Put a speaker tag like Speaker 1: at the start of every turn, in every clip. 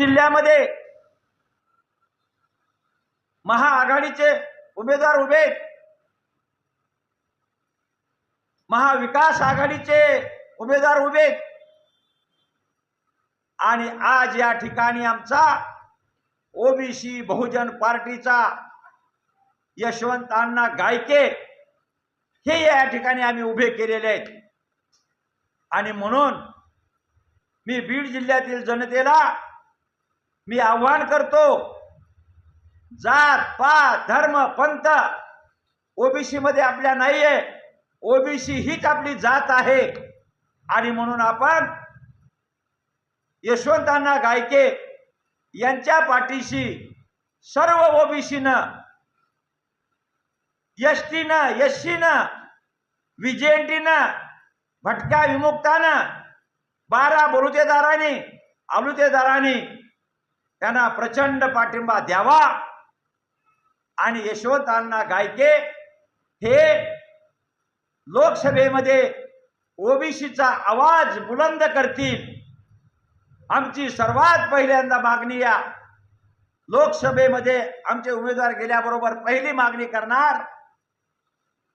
Speaker 1: जिल्ह्यामध्ये महाआघाडीचे उमेदवार उभे महाविकास आघाडीचे उमेदवार उभे आणि आज या ठिकाणी आमचा ओबीसी बहुजन पार्टीचा यशवंत अण्णा गायके हे या ठिकाणी आम्ही उभे केलेले आहेत. आणि म्हणून मी बीड जिल्ह्यातील जनतेला मी आव्हान करतो. जात पात धर्म पंथ ओबीसी मध्ये आपल्या नाहीये. ओबीसी हीच आपली जात आहे. आणि म्हणून आपण यशवंतांना गायके यांच्या पाठीशी सर्व ओबीसीनं एस टीनं एस सीनं विजेएनटीनं भटक्या विमुक्तानं बारा बलुतेदारांनी आलुतेदारांनी त्यांना प्रचंड पाठिंबा द्यावा. आणि यशवंतांना गायके हे लोकसभेमध्ये ओबीसीचा आवाज बुलंद करतील. आमची सर्वात पहिल्यांदा मागणी या लोकसभेमध्ये आमचे उमेदवार गेल्याबरोबर पहिली मागणी करणार.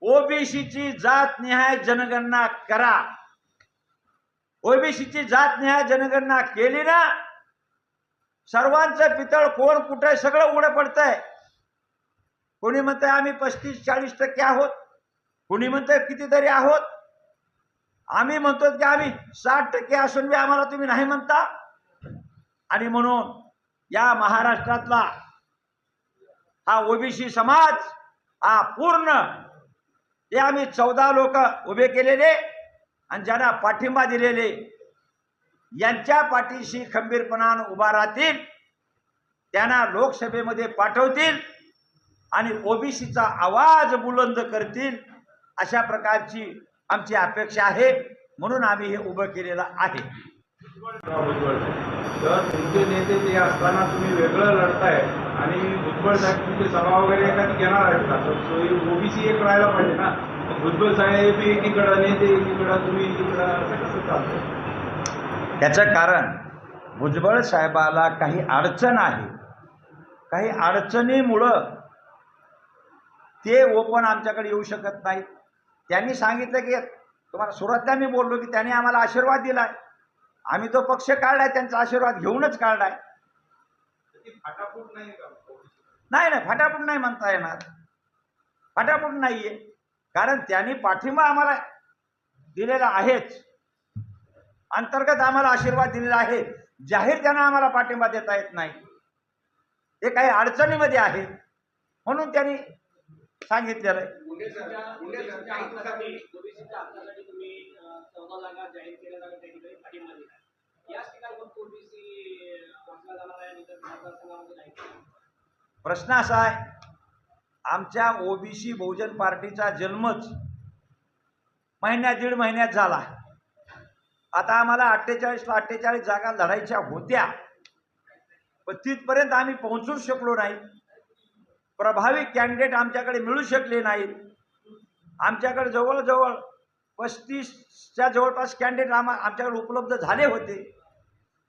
Speaker 1: ओबीसीची जात निहाय जनगणना करा. ओबीसीची जात निहाय जनगणना केली ना सर्वांचं पितळ कोण कुठे सगळं उघडं पडतंय. कोणी म्हणतंय आम्ही पस्तीस चाळीस टक्के आहोत. कोणी म्हणतंय कितीतरी आहोत. आम्ही म्हणतो की आम्ही साठ टक्के असून बी आम्हाला तुम्ही नाही म्हणता. आणि म्हणून या महाराष्ट्रातला हा ओबीसी समाज हा पूर्ण हे आम्ही चौदा लोक उभे केलेले आणि ज्यांना पाठिंबा दिलेले यांच्या पाठीशी खंबीरपणानं उभा राहतील. त्यांना लोकसभेमध्ये पाठवतील. आणि ओबीसीचा आवाज बुलंद करतील. अशा प्रकारची आमची अपेक्षा आहे. म्हणून आम्ही हे उभं केलेलं आहे.
Speaker 2: तर तुमचे नेते ते असताना तुम्ही वेगळं लढताय. आणि भुजबळ साहेब तुमचे सभा वगैरे एखादी घेणार आहेत का? तर ओबीसी एक राहायला पाहिजे ना. भुजबळ साहेब एकीकडं नेते एकीकडं तुम्ही इकडं असं कसं चालतं
Speaker 1: त्याचं कारण भुजबळ साहेबाला काही अडचण आहे. काही अडचणीमुळं ते ओपन आमच्याकडे येऊ शकत नाहीत. त्यांनी सांगितलं की तुम्हाला सुरुवातीला मी बोललो की त्यांनी आम्हाला आशीर्वाद दिलाय. आम्ही तो पक्ष काढलाय त्यांचा आशीर्वाद घेऊनच काढलाय.
Speaker 2: नाही
Speaker 1: नाही फटाफट नाही म्हणता येणार. फटाफट नाहीये. कारण त्यांनी पाठिंबा आम्हाला दिलेला आहेच. अंतर्गत आम्हाला आशीर्वाद दिलेला आहे. जाहीर त्यांना आम्हाला पाठिंबा देता येत नाही. ते काही अडचणीमध्ये आहे. म्हणून त्यांनी सांगितलेलं आहे. प्रश्न असा आहे आमच्या ओबीसी बहुजन पार्टीचा जन्मच महिन्या दीड महिन्यात झाला आता आम्हाला अठ्ठेचाळीसला अठ्ठेचाळीस जागा लढायच्या होत्या. पण तिथपर्यंत आम्ही पोहोचूच शकलो नाही. प्रभावी कॅन्डिडेट आमच्याकडे मिळू शकले नाहीत. आमच्याकडे जवळजवळ पस्तीसच्या जवळपास कॅन्डिडेट आम्हा आमच्याकडे उपलब्ध झाले होते.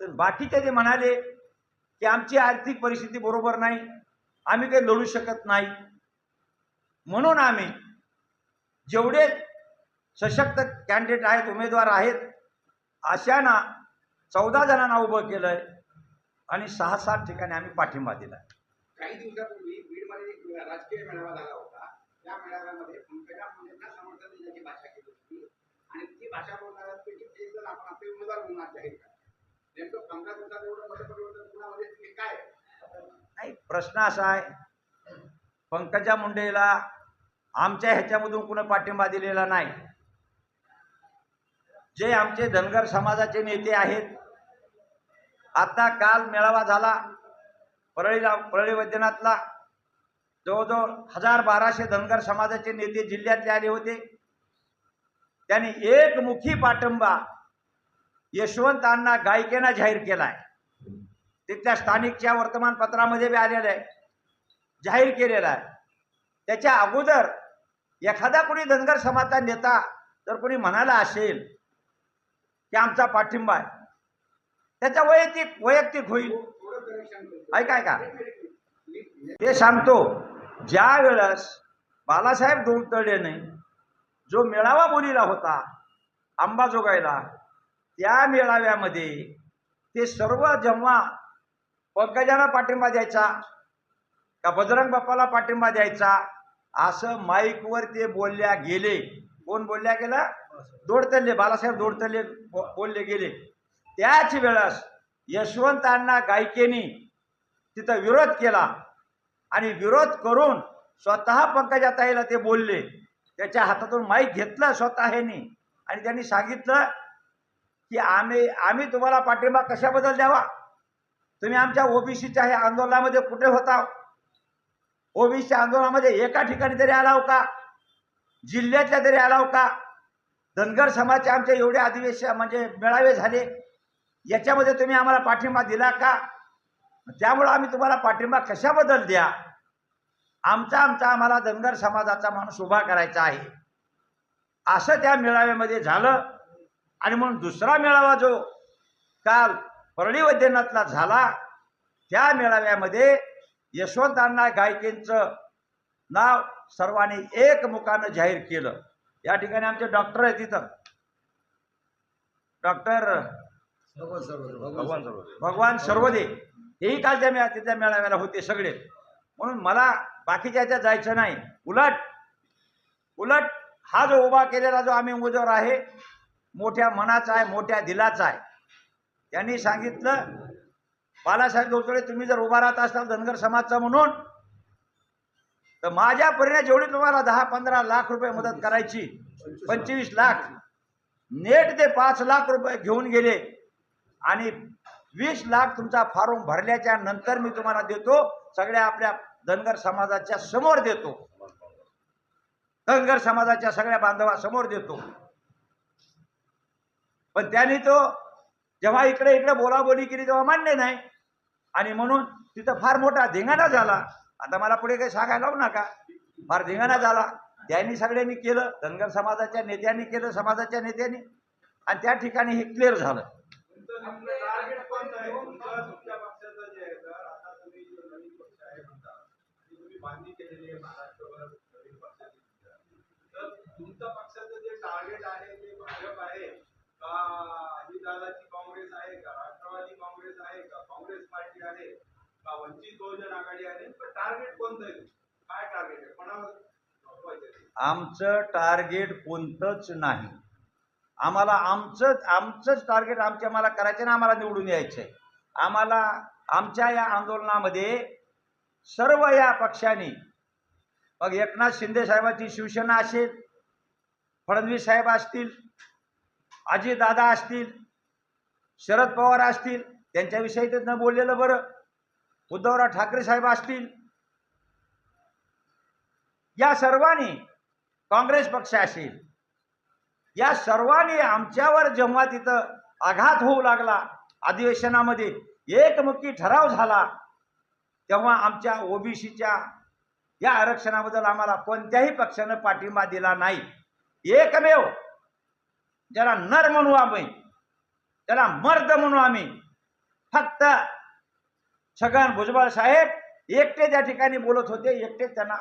Speaker 1: तर बाकीचे जे म्हणाले की आमची आर्थिक परिस्थिती बरोबर नाही आम्ही काही लढू शकत नाही. म्हणून आम्ही जेवढे सशक्त कॅन्डिडेट आहेत उमेदवार आहेत अशांना चौदा जणांना उभं केलंय आणि सहा सात ठिकाणी आम्ही पाठिंबा दिला
Speaker 3: काही दिवसापूर्वी बीडमध्ये एक राजकीय मेळावा झाला होता. त्या मेळाव्यामध्ये पंकजा मुंडेंना समर्थन देण्याची भाषा केली होती. आणि ती भाषा बोलणाऱ्यांपैकी एक जण आपण आपले उमेदवार म्हणून जाहीर नेमकं पंधरा दिवसात एवढं मोठं परिवर्तन काय?
Speaker 1: नाही प्रश्न असा आहे. पंकजा मुंडेला आमच्या ह्याच्यामधून कुणा पाठिंबा दिलेला नाही. जे आमचे धनगर समाजाचे नेते आहेत आता काल मेळावा झाला परळीला परळी वैद्यनाथला. जवळजवळ हजार बाराशे धनगर समाजाचे नेते जिल्ह्यातले आले होते. त्यांनी एकमुखी पाठिंबा यशवंतांना अण्णा जाहीर केला आहे तिथल्या स्थानिकच्या वर्तमानपत्रामध्ये बी आलेलं आहे. जाहीर केलेला आहे. त्याच्या अगोदर एखादा कोणी धनगर समाजचा नेता जर कोणी म्हणाला असेल ते आमचा पाठिंबा आहे. त्याच्या वैयक्तिक वैयक्तिक होईल.
Speaker 3: ऐकाय का?
Speaker 1: ऐका ऐका ते सांगतो ज्या वेळेस बालासाहेब दोलतडेने जो मेळावा बोलीला होता अंबाजोगाईला त्या मेळाव्यामध्ये ते सर्व जेव्हा पंकजांना पाठिंबा द्यायचा का बजरंग बाप्पाला पाठिंबा द्यायचा असं माईकवर ते बोलल्या गेले. कोण बोलल्या गेला? दोडतल्ले बालासाहेब दोडतल्ले बोलले गेले. त्याच वेळेस यशवंत अण्णा तिथं विरोध केला आणि विरोध करून स्वतः पंकजाताईला ते बोलले. त्याच्या हातातून माईक घेतलं स्वतः ह्यानी आणि त्यांनी सांगितलं की आम्ही आम्ही तुम्हाला पाठिंबा कशाबद्दल द्यावा? तुम्ही आमच्या ओबीसीच्या हे आंदोलनामध्ये कुठे होता? ओबीसीच्या आंदोलनामध्ये एका ठिकाणी तरी आलाव हो का? जिल्ह्यातल्या तरी आलाव हो का? धनगर समाजचे आमचे एवढे अधिवेशन म्हणजे मेळावे झाले. याच्यामध्ये तुम्ही आम्हाला पाठिंबा दिला का? त्यामुळं आम्ही तुम्हाला पाठिंबा कशाबद्दल द्या? आमचा आमचा आम्हाला धनगर समाजाचा माणूस उभा करायचा आहे. असं त्या मेळाव्यामध्ये झालं. आणि म्हणून दुसरा मेळावा जो काल परळी वैद्यनाथला झाला त्या मेळाव्यामध्ये यशवंतांना गायकींचं गायकेंचं नाव सर्वांनी एकमुखानं जाहीर केलं. या ठिकाणी आमचे डॉक्टर आहेत तिथं डॉक्टर भगवान सर्वदे हेही काल त्या मेळा तिथल्या मेळाव्याला होते सगळे. म्हणून मला बाकीच्या ह्याच्यात जायचं नाही. उलट उलट हा जो उभा केलेला जो आम्ही उमेदवार आहे मोठ्या मनाचा आहे मोठ्या दिलाचा आहे. त्यांनी सांगितलं बालासाहेब दोतोडे तुम्ही जर उभा राहत असाल धनगर समाजचा म्हणून तर माझ्या परीने जेवढी तुम्हाला दहा पंधरा लाख रुपये मदत करायची पंचवीस लाख नेट ते पाच लाख रुपये घेऊन गेले आणि वीस लाख तुमचा फॉर्म भरल्याच्या नंतर मी तुम्हाला देतो सगळ्या आपल्या धनगर समाजाच्या समोर देतो. धनगर समाजाच्या सगळ्या बांधवासमोर देतो. पण त्यांनी तो जेव्हा इकडे इकडे बोलाबोली केली तेव्हा मान्य नाही. आणि म्हणून तिथं फार मोठा धिंगाणा झाला. आता मला पुढे काही सांगायला लावू नका. फार धिंगाणा झाला. त्यांनी सगळ्यांनी केलं. धनगर समाजाच्या नेत्यांनी केलं समाजाच्या नेत्यांनी. आणि त्या ठिकाणी हे क्लिअर झालं.
Speaker 2: काँग्रेस आहे का? राष्ट्रवादी काँग्रेस आहे का? काँग्रेस पार्टी आहे. का वंचित बहुजन आघाडी आली? पण टार्गेट कोणतं आहे? काय टार्गेट आहे? कोणावर
Speaker 1: आमचं टार्गेट कोणतंच नाही. आम्हाला आमचं आमचंच टार्गेट आमच्या आम्हाला करायचं ना आम्हाला निवडून यायचं आहे. आम्हाला आमच्या या आंदोलनामध्ये सर्व या पक्षांनी मग एकनाथ शिंदे साहेबांची शिवसेना असेल फडणवीस साहेब असतील अजितदादा असतील शरद पवार असतील त्यांच्याविषयी तर न बोललेलं बरं. उद्धवराव ठाकरे साहेब असतील. या सर्वांनी काँग्रेस पक्ष असेल. या सर्वांनी आमच्यावर जेव्हा तिथं आघात होऊ लागला अधिवेशनामध्ये एकमुखी ठराव झाला तेव्हा आमच्या ओबीसीच्या या आरक्षणाबद्दल आम्हाला कोणत्याही पक्षानं पाठिंबा दिला नाही. एकमेव ज्याला नर म्हणू आम्ही त्याला मर्द म्हणू आम्ही फक्त छगन भुजबळ साहेब एकटे त्या ठिकाणी बोलत होते एकटे त्यांना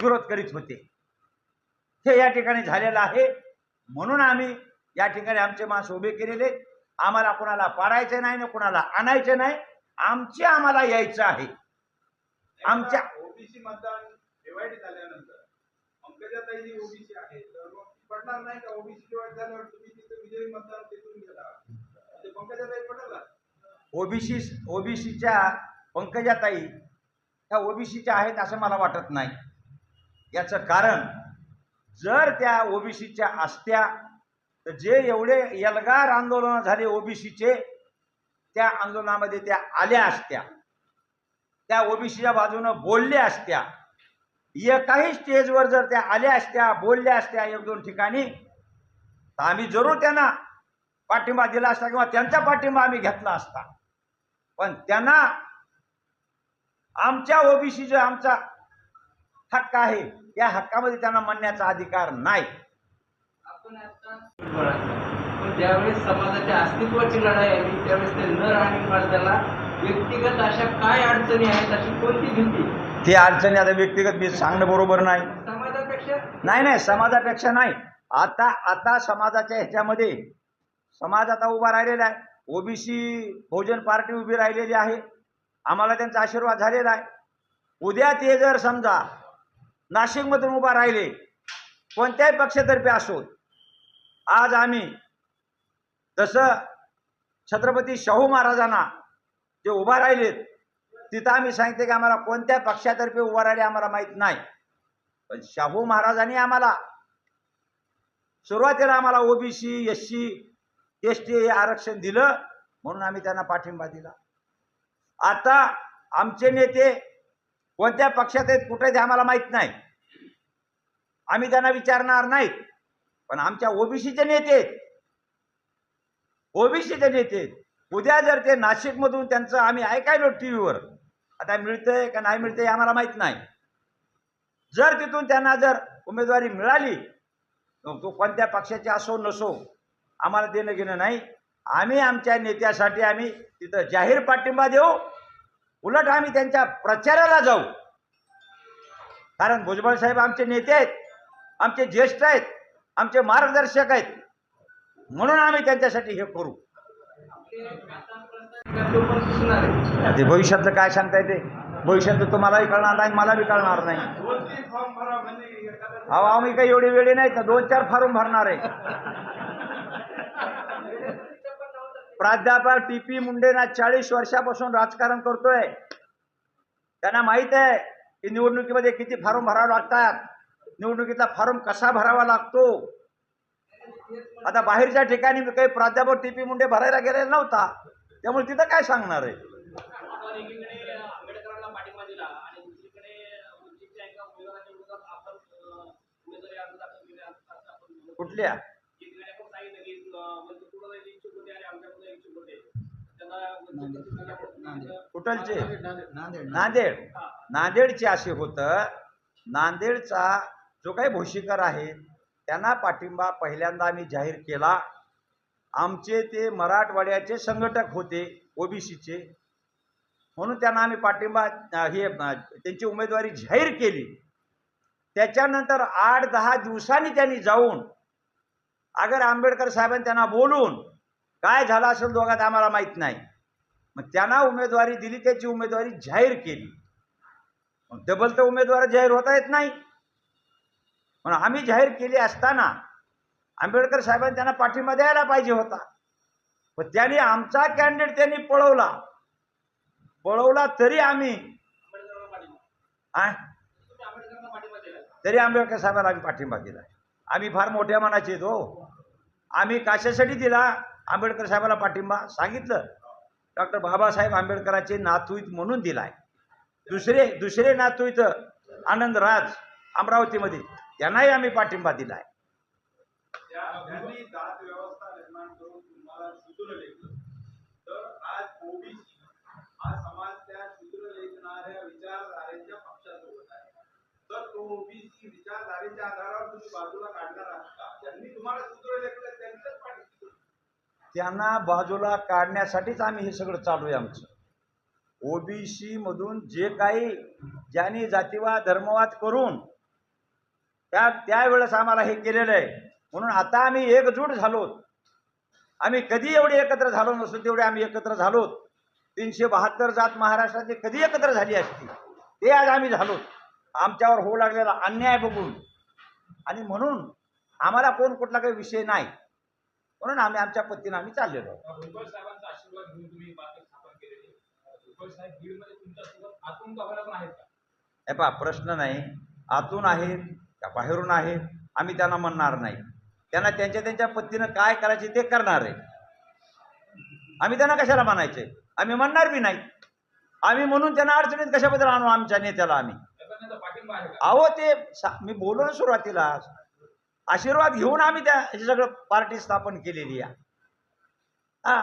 Speaker 1: विरोध करीत होते. हे या ठिकाणी झालेलं आहे. म्हणून आम्ही या ठिकाणी आमचे माणसं उभे केलेले आम्हाला कुणाला पाडायचे नाही ना कुणाला आणायचे नाही. आमचे आम्हाला यायचं आहे. आमच्या
Speaker 2: ओबीसी मतदान डिवाइड झाल्यानंतर पंकजाताई ओबीसी आहे तर पडणार नाही का? ओबीसी डिवाइड झाल्यावर तुम्ही तिथे विजयी मतदान तिथून गेला म्हणजे पंकजाताई
Speaker 1: ओबीसी ओबीसीच्या पंकजाताई ह्या ओबीसीच्या आहेत असं मला वाटत नाही. याचं कारण जर त्या ओबीसीच्या असत्या तर जे एवढे यलगार आंदोलन झाले ओबीसीचे त्या आंदोलनामध्ये त्या आल्या असत्या. त्या ओबीसीच्या बाजूनं बोलल्या असत्या. एकाही स्टेजवर जर त्या आल्या असत्या बोलल्या असत्या एक दोन ठिकाणी तर आम्ही जरूर त्यांना पाठिंबा दिला असता किंवा त्यांचा पाठिंबा आम्ही घेतला असता. पण त्यांना आमच्या ओबीसी जो आमचा हक्क आहे या हक्कामध्ये त्यांना म्हणण्याचा अधिकार नाही.
Speaker 4: आपण पण ज्यावेळेस समाजाच्या अस्तित्वाची लढाई आली त्यावेळेस ते नर आणि मर्दाला व्यक्तिगत अशा काय अडचणी आहेत अशी कोणती भीती?
Speaker 1: ती अडचणी आता व्यक्तिगत मी सांगणं बरोबर नाही.
Speaker 4: समाजापेक्षा?
Speaker 1: नाही नाही समाजापेक्षा नाही. आता आता समाजाच्या ह्याच्यामध्ये समाज आता उभा राहिलेला आहे. ओबीसी बहुजन पार्टी उभी राहिलेली आहे. आम्हाला त्यांचा आशीर्वाद झालेला आहे. उद्या ते जर समजा नाशिकमधून उभा राहिले कोणत्याही पक्षातर्फे असोत आज आम्ही जसं छत्रपती शाहू महाराजांना जे उभा राहिलेत तिथं आम्ही सांगितले की आम्हाला कोणत्या पक्षातर्फे उभा राहिले आम्हाला माहीत नाही. पण शाहू महाराजांनी आम्हाला सुरुवातीला आम्हाला OBC S C S T हे आरक्षण दिलं म्हणून आम्ही त्यांना पाठिंबा दिला. आता आमचे नेते कोणत्या पक्षात आहेत कुठे ते आम्हाला माहीत नाही. आम्ही त्यांना विचारणार नाहीत पण आमच्या ओबीसीचे नेते आहेत. ओबीसीचे नेते उद्या जर ते नाशिकमधून त्यांचं आम्ही ऐकायलो टी व्हीवर आता मिळतंय का नाही मिळतंय हे आम्हाला माहीत नाही. जर तिथून त्यांना जर उमेदवारी मिळाली मग तो कोणत्या पक्षाचे असो नसो आम्हाला देणं घेणं नाही. आम्ही आमच्या नेत्यासाठी आम्ही तिथं जाहीर पाठिंबा देऊ. उलट आम्ही त्यांच्या प्रचाराला जाऊ. कारण भुजबळ साहेब आमचे नेते आहेत आमचे ज्येष्ठ आहेत आमचे मार्गदर्शक आहेत. म्हणून आम्ही त्यांच्यासाठी हे करू.
Speaker 4: ते
Speaker 1: भविष्यातलं काय सांगता येते भविष्यातलं तुम्हालाही कळणार नाही मलाही कळणार नाही. अहो आम्ही काही एवढी वेळी नाहीत ना दोन चार फॉर्म भरणार आहे. प्राध्यापक टी पी मुंडेना चाळीस वर्षापासून राजकारण करतोय. त्यांना माहीत आहे की निवडणुकीमध्ये किती फॉर्म भरावे लागतात. निवडणुकीतला फॉर्म कसा भरावा लागतो? आता बाहेरच्या ठिकाणी काही प्राध्यापक टी पी मुंडे भरायला गेलेला नव्हता. त्यामुळे तिथं काय सांगणार आहे? कुठल्या? कुठलचे नांदेड. नांदेडचे असे होतं नांदेडचा जो काही भोशीकर आहे त्यांना पाठिंबा पहिल्यांदा आम्ही जाहीर केला. आमचे ते मराठवाड्याचे संघटक होते ओबीसीचे. म्हणून त्यांना आम्ही पाठिंबा हे त्यांची उमेदवारी जाहीर केली. त्याच्यानंतर आठ दहा दिवसांनी त्यांनी जाऊन अगर आंबेडकर साहेबांनी त्यांना बोलून काय झालं असेल दोघात आम्हाला माहीत नाही. मग त्यांना उमेदवारी दिली त्याची उमेदवारी जाहीर केली. मग डबल तर उमेदवार जाहीर होता येत नाही. पण आम्ही जाहीर केली असताना आंबेडकर साहेबांनी त्यांना पाठिंबा द्यायला पाहिजे होता. पण त्यांनी आमचा कॅन्डिडेट त्यांनी पळवला. पळवला तरी आम्ही तरी आंबेडकर साहेबांना आम्ही पाठिंबा दिला. आम्ही फार मोठ्या मनाचे हो. आम्ही कशासाठी दिला. आंबेडकर साहेबाला पाठिंबा सांगितलं. डॉक्टर बाबासाहेब आंबेडकरांचे नातूईत आहेत म्हणून दिलाय. दुसरे दुसरे नातूईत इथं आनंद राज अमरावतीमध्ये त्यांनाही आम्ही पाठिंबा दिलाय.
Speaker 2: विचारधारेच्या आहे आधारावर तुम्ही बाजूला काढणार आहात का? ज्यांनी तुम्हाला सूत्र लेखलं त्यांच्याच
Speaker 1: त्यांना बाजूला काढण्यासाठीच आम्ही हे सगळं चालू आहे आमचं. ओ बी सीमधून जे काही ज्यांनी जातीवाद धर्मवाद करून त्या त्यावेळेस आम्हाला हे केलेलं आहे. म्हणून आता आम्ही एकजूट झालो. आम्ही कधी एवढे एकत्र झालो नसतो तेवढे आम्ही एकत्र झालो. तीनशे बहात्तर जात महाराष्ट्राची कधी एकत्र झाली असती? ते आज आम्ही झालो. आमच्यावर होऊ लागलेला अन्याय बघून. आणि म्हणून आम्हाला कोण कुठला काही विषय नाही. म्हणून आम्ही आमच्या पद्धतीनं आम्ही चाललेलो हे पहा प्रश्न नाही. आतून आहेत का बाहेरून आहेत? आम्ही त्यांना म्हणणार नाही. त्यांना त्यांच्या त्यांच्या पद्धतीनं काय करायचे ते करणार आहे. आम्ही त्यांना कशाला म्हणायचे? आम्ही म्हणणार बी नाही. आम्ही म्हणून त्यांना अडचणीत कशाबद्दल आणू आमच्या नेत्याला आम्ही? अहो ते मी बोललो ना सुरुवातीला. आशीर्वाद घेऊन आम्ही त्या हे सगळं पार्टी स्थापन केलेली आहे. हा.